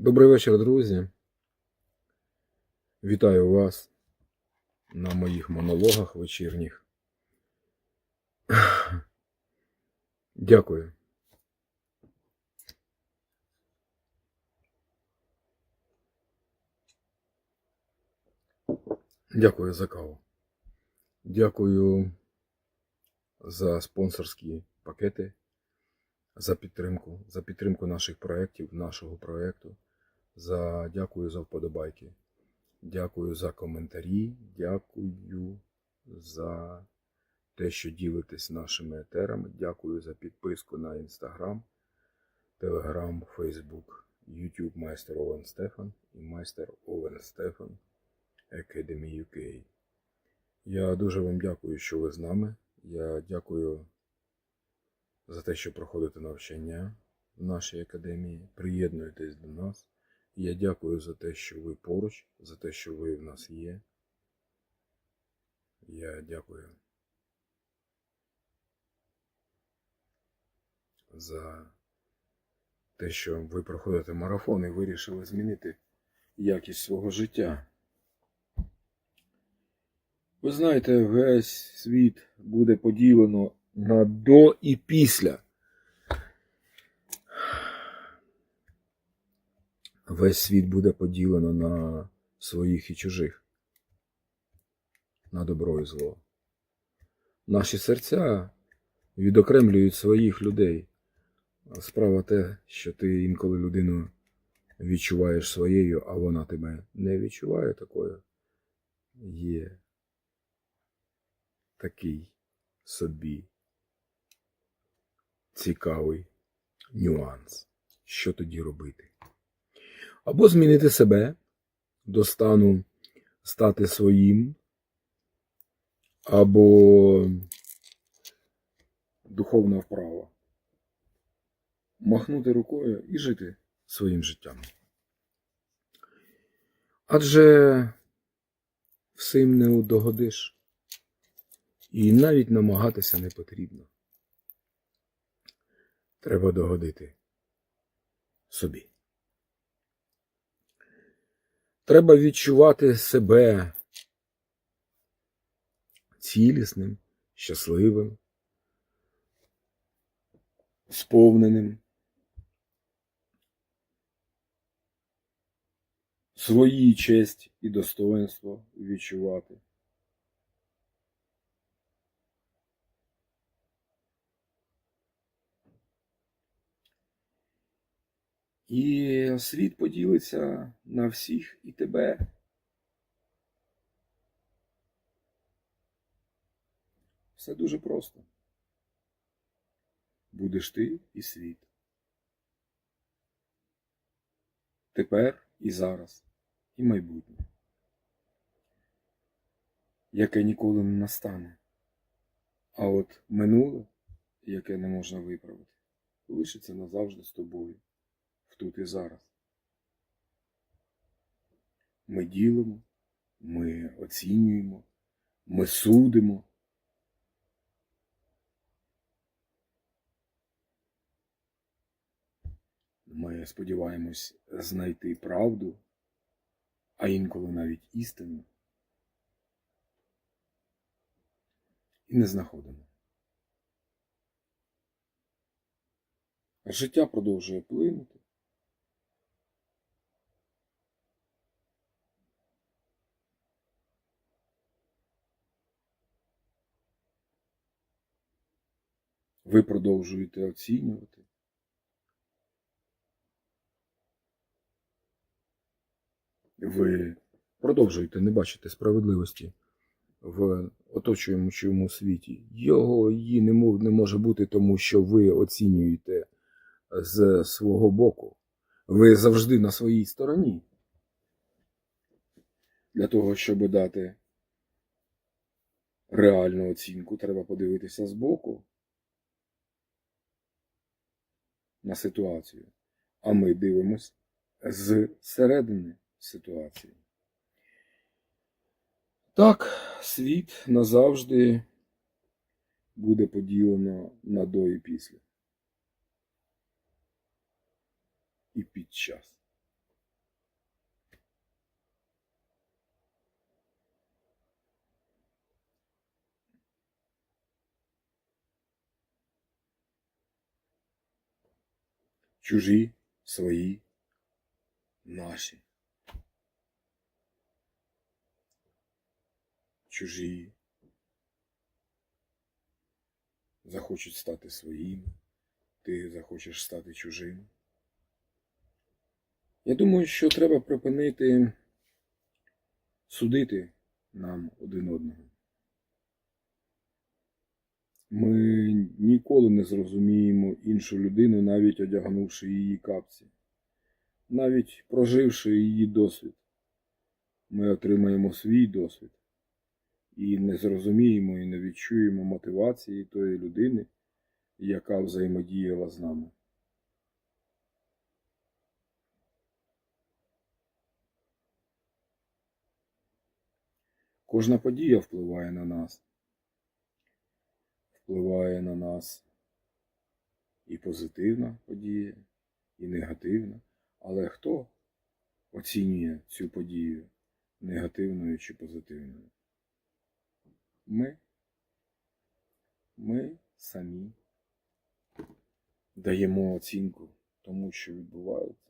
Добрий вечір, друзі. Вітаю вас на моїх монологах вечірніх. Дякую. Дякую за каву. Дякую за спонсорські пакети, за підтримку, за підтримку наших проєктів, нашого проєкту. За дякую за вподобайки. Дякую за коментарі. Дякую за те, що ділитесь нашими етерами. Дякую за підписку на Інстаграм, Телеграм, Фейсбук, Ютуб Майстер Овен Стефан і Майстер Овен Стефан Academy UK. Я дуже вам дякую, що ви з нами. Я дякую за те, що проходите навчання в нашій академії. Приєднуєтесь до нас. Я дякую за те, що ви поруч, за те, що ви в нас є. Я дякую за те, що ви проходите марафон і вирішили змінити якість свого життя. Ви знаєте, весь світ буде поділено на до і після. Весь світ буде поділено на своїх і чужих, на добро і зло. Наші серця відокремлюють своїх людей. Справа те, що ти інколи людину відчуваєш своєю, а вона тебе не відчуває такою. Є такий собі цікавий нюанс. Що тоді робити? Або змінити себе до стану стати своїм, або духовна вправа. Махнути рукою і жити своїм життям. Адже всім не догодиш. І навіть намагатися не потрібно. Треба догодити собі. Треба відчувати себе цілісним, щасливим, сповненим. Свої честь і достоинство відчувати. І світ поділиться на всіх і тебе. Все дуже просто. Будеш ти і світ. Тепер і зараз, і майбутнє. Яке ніколи не настане. А от минуле, яке не можна виправити, лишиться назавжди з тобою тут і зараз. Ми ділимо, ми оцінюємо, ми судимо. Ми сподіваємось знайти правду, а інколи навіть істину. І не знаходимо. Життя продовжує плинути. Ви продовжуєте оцінювати. Ви продовжуєте не бачити справедливості в оточуючому світі. Його її не мов- не може бути, тому що ви оцінюєте з свого боку. Ви завжди на своїй стороні. Для того, щоб дати реальну оцінку, треба подивитися збоку. На ситуацію, а ми дивимось з середини ситуації. Так, світ назавжди буде поділено на до і після. І під час. Чужі, свої, наші. Чужі захочуть стати своїми, ти захочеш стати чужим. Я думаю, що треба припинити судити нам один одного. Ми ніколи не зрозуміємо іншу людину, навіть одягнувши її капці, навіть проживши її досвід. Ми отримаємо свій досвід і не зрозуміємо і не відчуємо мотивації тої людини, яка взаємодіяла з нами. Кожна подія впливає на нас. Впливає на нас і позитивна подія, і негативна. Але хто оцінює цю подію негативною чи позитивною? Ми. Ми самі даємо оцінку тому, що відбувається.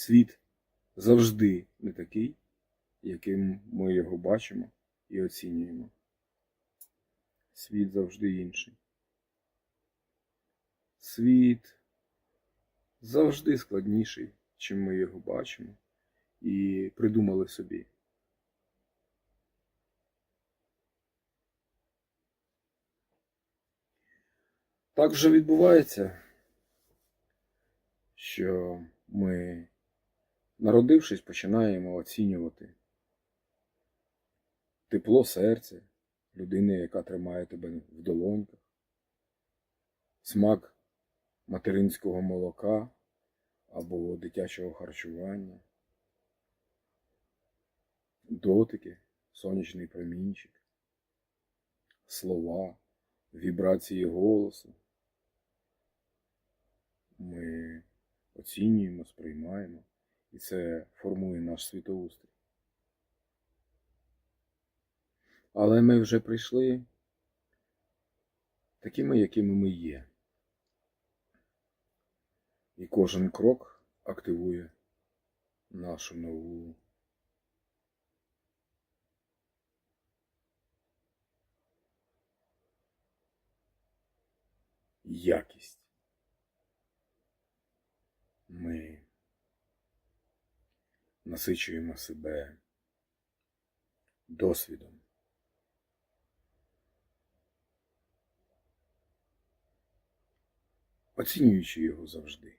Світ завжди не такий, яким ми його бачимо і оцінюємо. Світ завжди інший. Світ завжди складніший, чим ми його бачимо, і придумали собі. Так вже відбувається, що ми, народившись, починаємо оцінювати тепло серця людини, яка тримає тебе в долоньках, смак материнського молока або дитячого харчування, дотики, сонячний промінчик, слова, вібрації голосу. Ми оцінюємо, сприймаємо, і це формує наш світоустрій. Але ми вже прийшли такими, якими ми є. І кожен крок активує нашу нову якість. Ми насичуємо себе досвідом. Оцінюючи його завжди.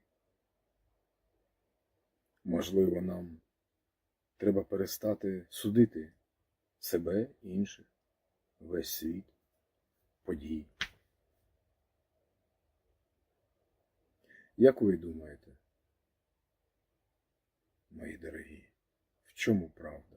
Можливо, нам треба перестати судити себе, інших, весь світ, події. Як ви думаєте, мої дорогі, чому правда?